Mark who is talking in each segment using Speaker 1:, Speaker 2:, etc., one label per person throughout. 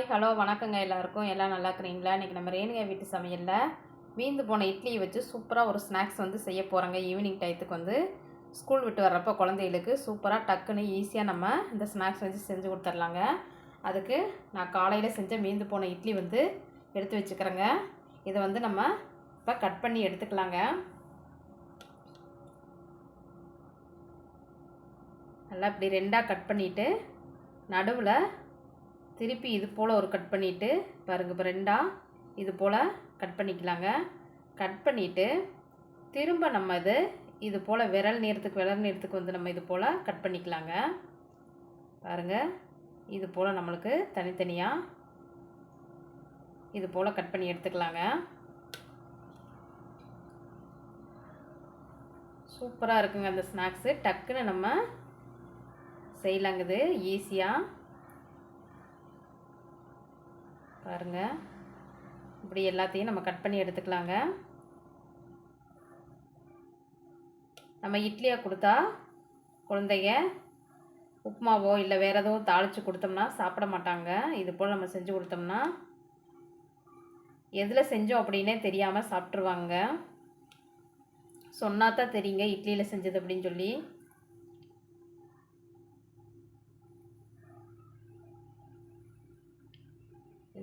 Speaker 1: Hi hello வணக்கங்க எல்லாருக்கும். எல்லாம் நல்லா இருக்கிறீங்களா? இன்றைக்கி நம்ம ரேணுகா வீட்டு சமையலில் மீந்து போன இட்லியை வச்சு சூப்பராக ஒரு ஸ்நாக்ஸ் வந்து செய்ய போகிறோங்க ஈவினிங் டயத்துக்கு வந்து ஸ்கூல் விட்டு வர்றப்போ குழந்தைகளுக்கு சூப்பராக டக்குன்னு ஈஸியாக நம்ம இந்த ஸ்நாக்ஸ் வச்சு செஞ்சு கொடுத்துர்லாங்க. அதுக்கு நான் காலையில் செஞ்ச மீந்து போன இட்லி வந்து எடுத்து வச்சுக்கிறேங்க. இதை வந்து நம்ம இப்போ கட் பண்ணி எடுத்துக்கலாங்க. நல்லா இப்படி ரெண்டாக கட் பண்ணிவிட்டு நடுவில் திருப்பி இது போல் ஒரு கட் பண்ணிவிட்டு பாருங்கள் இப்போ ரெண்டாக இது போல் கட் பண்ணிக்கலாங்க. கட் பண்ணிவிட்டு திரும்ப நம்ம இது இது போல் விரல் நேரத்துக்கு விரல் நேரத்துக்கு வந்து நம்ம இது போல் கட் பண்ணிக்கலாங்க. பாருங்கள் இது போல் நம்மளுக்கு தனித்தனியாக இது போல் கட் பண்ணி எடுத்துக்கலாங்க. சூப்பராக இருக்குங்க அந்த ஸ்நாக்ஸு. டக்குன்னு நம்ம செய்யலாங்குது ஈஸியாக பாருங்கள் இப்படி எல்லாத்தையும் நம்ம கட் பண்ணி எடுத்துக்கலாங்க. நம்ம இட்லியாக கொடுத்தா குழந்தைங்க உப்புமாவோ இல்லை வேறு எதுவும் தாளித்து கொடுத்தோம்னா சாப்பிட மாட்டாங்க. இது போல் நம்ம செஞ்சு கொடுத்தோம்னா எதில் செஞ்சோம் அப்படின்னே தெரியாமல் சாப்பிட்ருவாங்க சொன்னா தான் தெரியுங்க இட்லியில் செஞ்சது அப்படின்னு சொல்லி.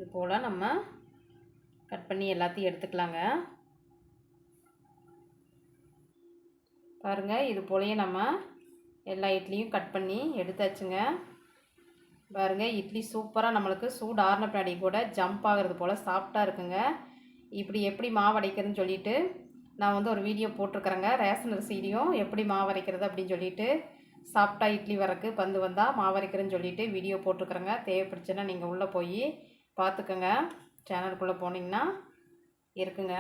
Speaker 1: இது போல் நம்ம கட் பண்ணி எல்லாத்தையும் எடுத்துக்கலாங்க. பாருங்கள் இது போலயே நம்ம எல்லா இட்லியும் கட் பண்ணி எடுத்தாச்சுங்க. பாருங்கள் இட்லி சூப்பராக நம்மளுக்கு சூடு ஆறின பின்னாடி கூட ஜம்ப் ஆகிறது போல் சாஃப்டாக இருக்குங்க. இப்படி எப்படி மாவு அடைக்கிறதுன்னு சொல்லிட்டு நான் வந்து ஒரு வீடியோ போட்டிருக்கிறேங்க. ரேஷன் அரிசிலையும் எப்படி மாவு அரைக்கிறது அப்படின்னு சொல்லிட்டு சாஃப்டாக இட்லி வரக்கு பந்து வந்தால் மாவு அரைக்கிறேன்னு சொல்லிட்டு வீடியோ போட்டிருக்கிறேங்க. தேவைப்படுச்சுன்னா நீங்கள் உள்ளே போய் பார்த்துக்கோங்க. சேனலுக்குள்ளே போனீங்கன்னா இருக்குங்க.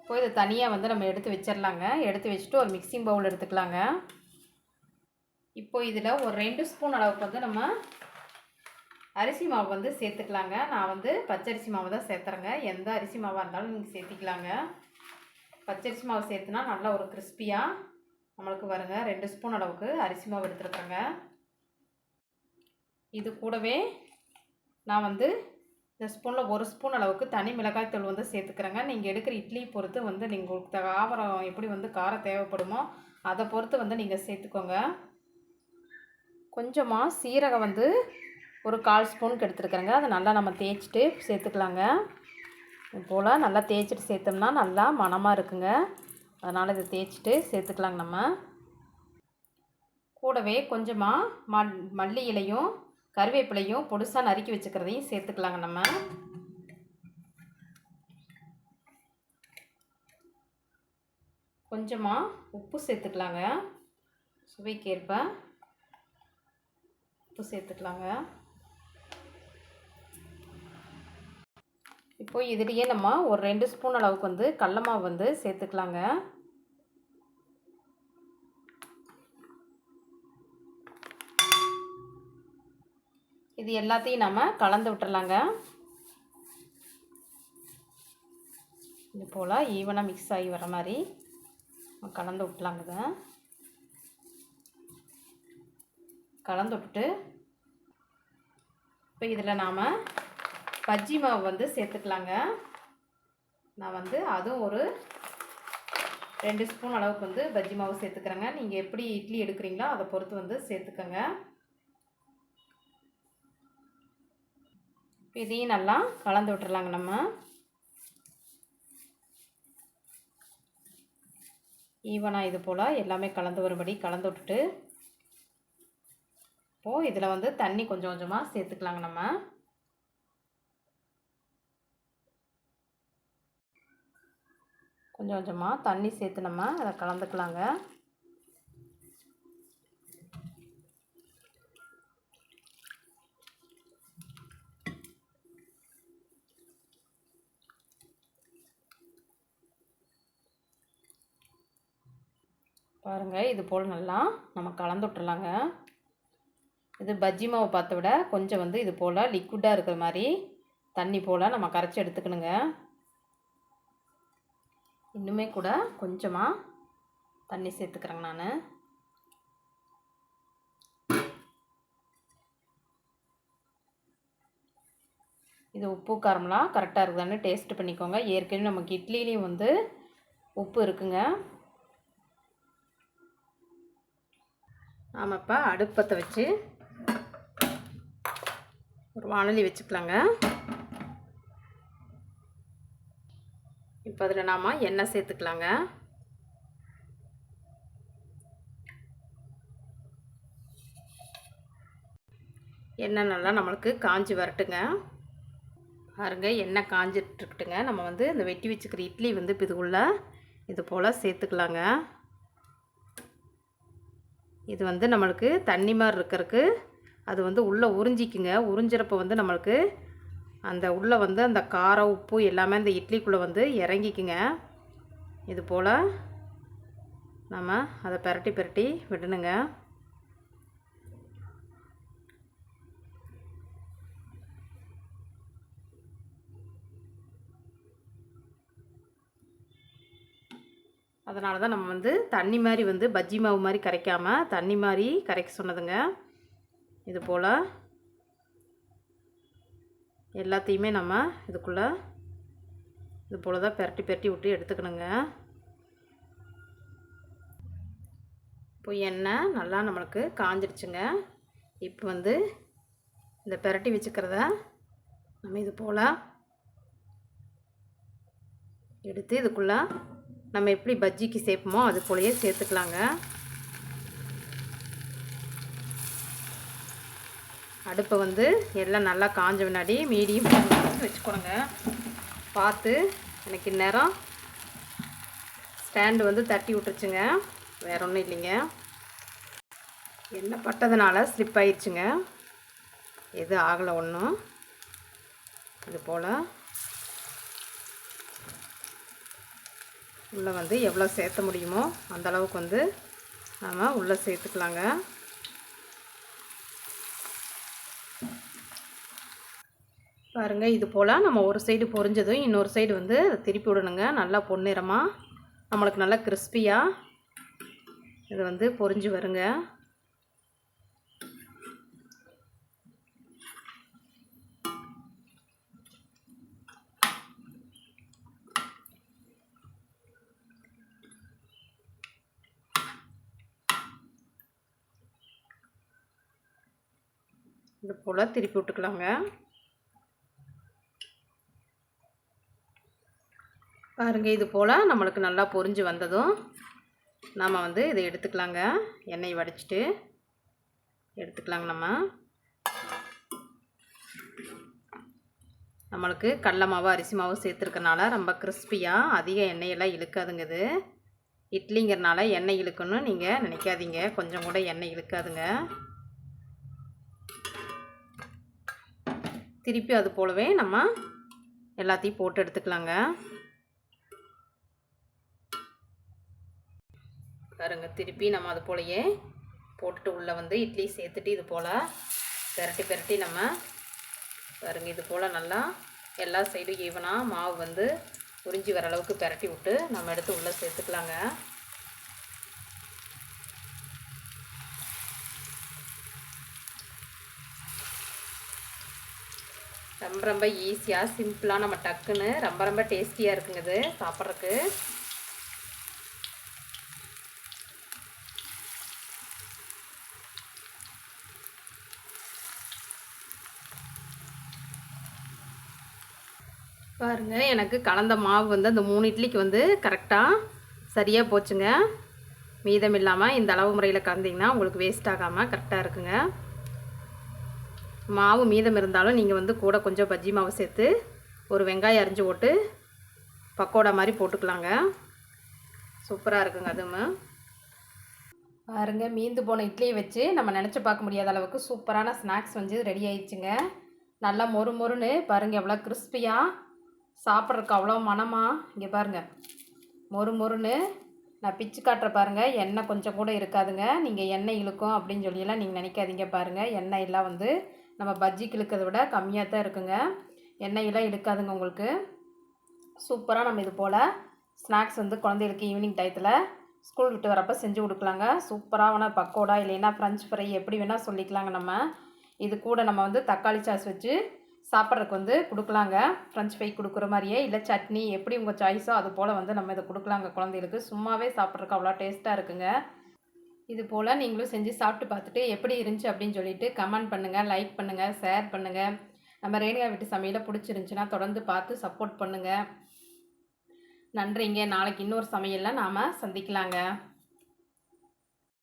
Speaker 1: இப்போ இதை தனியாக வந்து நம்ம எடுத்து வச்சிடலாங்க எடுத்து வச்சுட்டு ஒரு மிக்சிங் பவுல் எடுத்துக்கலாங்க. இப்போ இதில் ஒரு ரெண்டு ஸ்பூன் அளவுக்கு வந்து நம்ம அரிசி மாவு வந்து சேர்த்துக்கலாங்க. நான் வந்து பச்சரிசி மாவு தான் சேர்த்துறேங்க. எந்த அரிசி மாவாக இருந்தாலும் நீங்கள் சேர்த்திக்கலாங்க. பச்சரிசி மாவு சேர்த்துனா நல்லா ஒரு கிறிஸ்பியாக நம்மளுக்கு வருங்க. ரெண்டு ஸ்பூன் அளவுக்கு அரிசி மாவு எடுத்துருக்கேங்க இது கூடவே நான் வந்து இந்த ஸ்பூனில் ஒரு ஸ்பூன் அளவுக்கு தனி மிளகாய் தூள் வந்து சேர்த்துக்கிறேங்க. நீங்கள் எடுக்கிற இட்லி பொறுத்து வந்து நீங்கள் உங்களுக்கு ஆவரம் எப்படி வந்து காரம் தேவைப்படுமோ அதை பொறுத்து வந்து நீங்கள் சேர்த்துக்கோங்க. கொஞ்சமாக சீரகம் வந்து ஒரு கால் ஸ்பூனுக்கு எடுத்துருக்குறேங்க அதை நல்லா நம்ம தேய்ச்சிட்டு சேர்த்துக்கலாங்க. இது போல் நல்லா தேய்ச்சிட்டு சேர்த்தோம்னா நல்லா மணமாக இருக்குங்க. அதனால் இதை தேய்ச்சிட்டு சேர்த்துக்கலாங்க நம்ம. கூடவே கொஞ்சமாக மல் மல்லி இலையும் கருவேப்பிலையும் பொடுசாக நறுக்கி வச்சுக்கிறதையும் சேர்த்துக்கலாங்க நம்ம. கொஞ்சமாக உப்பு சேர்த்துக்கலாங்க. சுவைக்கேற்ப உப்பு சேர்த்துக்கலாங்க. இப்போ இதுலேயே நம்ம ஒரு ரெண்டு ஸ்பூன் அளவுக்கு வந்து கடல மாவு வந்து சேர்த்துக்கலாங்க. இது எல்லாத்தையும் நம்ம கலந்து விட்டுறலாங்க. இது போல் ஈவனாக மிக்ஸ் ஆகி வர மாதிரி கலந்து விட்டுலாங்க இதை. கலந்து விட்டுட்டு இப்போ இதில் நாம் பஜ்ஜி மாவு வந்து சேர்த்துக்கலாங்க. நான் வந்து அதுவும் ஒரு ரெண்டு ஸ்பூன் அளவுக்கு வந்து பஜ்ஜி மாவு சேர்த்துக்கிறேங்க. நீங்கள் எப்படி இட்லி எடுக்கிறீங்களோ அதை பொறுத்து வந்து சேர்த்துக்கோங்க. இதையும் நல்லா கலந்து விட்டுறலாங்க நம்ம. ஈவனாக இது போல் எல்லாமே கலந்து வரும்படி கலந்து விட்டுட்டு இப்போது இதில் வந்து தண்ணி கொஞ்சம் கொஞ்சமாக சேர்த்துக்கலாங்க நம்ம. கொஞ்சம் கொஞ்சமாக தண்ணி சேர்த்து நம்ம அதை கலந்துக்கலாங்க. பாருங்கள் இது போல் நல்லா நம்ம கலந்து விட்டுறலாங்க. இது பஜ்ஜி மாவு பார்த்த விட கொஞ்சம் வந்து இது போல் லிக்விடாக இருக்கிற மாதிரி தண்ணி போல் நம்ம கரைச்சி எடுத்துக்கணுங்க. இன்னுமே கூட கொஞ்சமாக தண்ணி சேர்த்துக்கிறேங்க நான். இது உப்பு காரம்லாம் கரெக்டாக இருக்குதான்னு டேஸ்ட்டு பண்ணிக்கோங்க. ஏற்கனவே நமக்கு இட்லிலையும் வந்து உப்பு இருக்குங்க. நாம் இப்போ அடுப்பத்தை வச்சு ஒரு வானொலி வச்சுக்கலாங்க. இப்போ அதில் நாம் எண்ணெய் சேர்த்துக்கலாங்க. எண்ணெய் நல்லா நம்மளுக்கு காஞ்சி வரட்டுங்க. பாருங்க எண்ணெய் காஞ்சிட்ருக்கட்டுங்க நம்ம வந்து இந்த வெட்டி வச்சுக்கிற இட்லி வந்து இப்போ இதுக்குள்ளே இது போல் சேர்த்துக்கலாங்க. இது வந்து நம்மளுக்கு தண்ணி மாதிரி இருக்கிறதுக்கு அது வந்து உள்ளே உறிஞ்சிக்குங்க. உறிஞ்சிறப்ப வந்து நம்மளுக்கு அந்த உள்ளே வந்து அந்த காரம் உப்பு எல்லாமே அந்த இட்லிக்குள்ளே வந்து இறங்கிக்குங்க. இது போல் நம்ம அதை பெரட்டி பெரட்டி விடணுங்க. அதனால தான் நம்ம வந்து தண்ணி மாதிரி வந்து பஜ்ஜி மாவு மாதிரி கரைக்காமல் தண்ணி மாதிரி கரைக்க சொன்னதுங்க. இது போல் எல்லாத்தையுமே நம்ம இதுக்குள்ளே இது போல் தான் பெரட்டி பெரட்டி விட்டு எடுத்துக்கணுங்க. இப்போ எண்ணெய் நல்லா நம்மளுக்கு காஞ்சிடுச்சுங்க இப்போ வந்து இந்த பெரட்டி வச்சுக்கிறத நம்ம இது போல் எடுத்து இதுக்குள்ளே நம்ம எப்படி பஜ்ஜிக்கு சேர்ப்போமோ அது போலயே சேர்த்துக்கலாங்க. அடுப்பை வந்து எல்லாம் நல்லா காஞ்ச முன்னாடி மீடியம் வச்சுக்கோங்க பார்த்து எனக்கு இந்நேரம் ஸ்டாண்டு வந்து தட்டி விட்டுருச்சுங்க. வேற ஒன்றும் இல்லைங்க. எண்ணெய் பட்டதுனால ஸ்லிப் ஆயிடுச்சுங்க எது ஆகலை ஒன்றும் இது போல். உள்ளே வந்து எவ்வளோ சேர்த்த முடியுமோ அந்தளவுக்கு வந்து நாம் உள்ளே சேர்த்துக்கலாங்க. பாருங்கள் இது போல் நம்ம ஒரு சைடு பொரிஞ்சதும் இன்னொரு சைடு வந்து அதை திருப்பி விடணுங்க. நல்லா பொன்னிறமாக நம்மளுக்கு நல்லா கிறிஸ்பியாக இது வந்து பொரிஞ்சு வருங்க. இது போல் திருப்பி விட்டுக்கலாங்க. பாருங்கள் இது போல் நம்மளுக்கு நல்லா பொரிஞ்சு வந்ததும் நாம் வந்து இதை எடுத்துக்கலாங்க. எண்ணெய் வடிச்சிட்டு எடுத்துக்கலாங்க நம்ம. நம்மளுக்கு கடல மாவு அரிசி மாவு சேர்த்துருக்கனால ரொம்ப கிறிஸ்பியாக அதிக எண்ணெயெல்லாம் இழுக்காதுங்க இது. இட்லிங்கிறனால எண்ணெய் இழுக்குன்னு நீங்கள் நினைக்காதீங்க. கொஞ்சம் கூட எண்ணெய் இழுக்காதுங்க. திருப்பி அது போலவே நம்ம எல்லாத்தையும் போட்டு எடுத்துக்கலாங்க. பாருங்க திருப்பி நம்ம அது போலயே போட்டுட்டு உள்ளே வந்து இட்லி சேர்த்துட்டு இது போல் பெரட்டி பெரட்டி நம்ம பாருங்க இது போல் நல்லா எல்லா சைடும் ஈவனாக மாவு வந்து உறிஞ்சி வர அளவுக்கு பெரட்டி விட்டு நம்ம எடுத்து உள்ளே சேர்த்துக்கலாங்க. ரொம்ப ரொம்ப ஈஸியாக சிம்பிளாக நம்ம டக்குன்னு ரொம்ப ரொம்ப டேஸ்டியாக இருக்குங்க இது சாப்பிட்றதுக்கு. பாருங்கள் எனக்கு கலந்த மாவு வந்து அந்த மூணு இட்லிக்கு வந்து கரெக்டாக சரியாக போச்சுங்க. மீதம் இல்லாமல் இந்த அளவு முறையில் கலந்திங்கன்னா உங்களுக்கு வேஸ்ட் ஆகாமல் கரெக்டாக இருக்குங்க. மாவு மீதம் இருந்தாலும் நீங்கள் வந்து கூட கொஞ்சம் பஜ்ஜி மாவு சேர்த்து ஒரு வெங்காயம் அரிஞ்சு போட்டு பக்கோடா மாதிரி போட்டுக்கலாங்க. சூப்பராக இருக்குங்க அதுவும். பாருங்க மீந்து போன இட்லியை வச்சு நம்ம நினச்சி பார்க்க முடியாத அளவுக்கு சூப்பரான ஸ்நாக்ஸ் வந்து ரெடி ஆயிடுச்சுங்க. நல்லா மொறு மொறுன்னு பாருங்கள் எவ்வளோ கிறிஸ்பியாக சாப்பிட்றதுக்கு அவ்வளோ மனமாக இங்கே பாருங்கள் மொறு மொறுன்னு நான் பிச்சு காட்டுற பாருங்கள் எண்ணெய் கொஞ்சம் கூட இருக்காதுங்க. நீங்கள் எண்ணெய் இழுக்கும் அப்படின்னு சொல்லியெல்லாம் நீங்கள் நினைக்காதீங்க பாருங்கள் எண்ணெய் எல்லாம் வந்து நம்ம பஜ்ஜிக்கு இழுக்கிறத விட கம்மியாக தான் இருக்குங்க. எண்ணெயெல்லாம் இழுக்காதுங்க உங்களுக்கு. சூப்பராக நம்ம இது போல் ஸ்நாக்ஸ் வந்து குழந்தைகளுக்கு ஈவினிங் டயத்தில் ஸ்கூல் விட்டு வரப்போ செஞ்சு கொடுக்கலாங்க. சூப்பராக வேணால் பக்கோடா இல்லைன்னா ஃப்ரெஞ்ச் ஃப்ரை எப்படி வேணால் சொல்லிக்கலாங்க நம்ம. இது கூட நம்ம வந்து தக்காளி சாஸ் வச்சு சாப்பிட்றதுக்கு வந்து கொடுக்கலாங்க. ஃப்ரெஞ்ச் ஃப்ரை கொடுக்குற மாதிரியே இல்லை சட்னி எப்படி உங்கள் சாய்ஸோ அது போல் வந்து நம்ம இதை கொடுக்கலாங்க குழந்தைகளுக்கு. சும்மாவே சாப்பிட்றதுக்கு அவ்வளோ டேஸ்ட்டாக இருக்குங்க. இது போல் நீங்களும் செஞ்சு சாப்பிட்டு பார்த்துட்டு எப்படி இருந்துச்சு அப்படின்னு சொல்லிட்டு கமெண்ட் பண்ணுங்கள் லைக் பண்ணுங்கள் ஷேர் பண்ணுங்கள் நம்ம ரேணுகா வீட்டு சமையலை பிடிச்சிருந்துச்சின்னா தொடர்ந்து பார்த்து சப்போர்ட் பண்ணுங்கள் நன்றிங்க. நாளைக்கு இன்னொரு சமையலில் நாம் சந்திக்கலாங்க.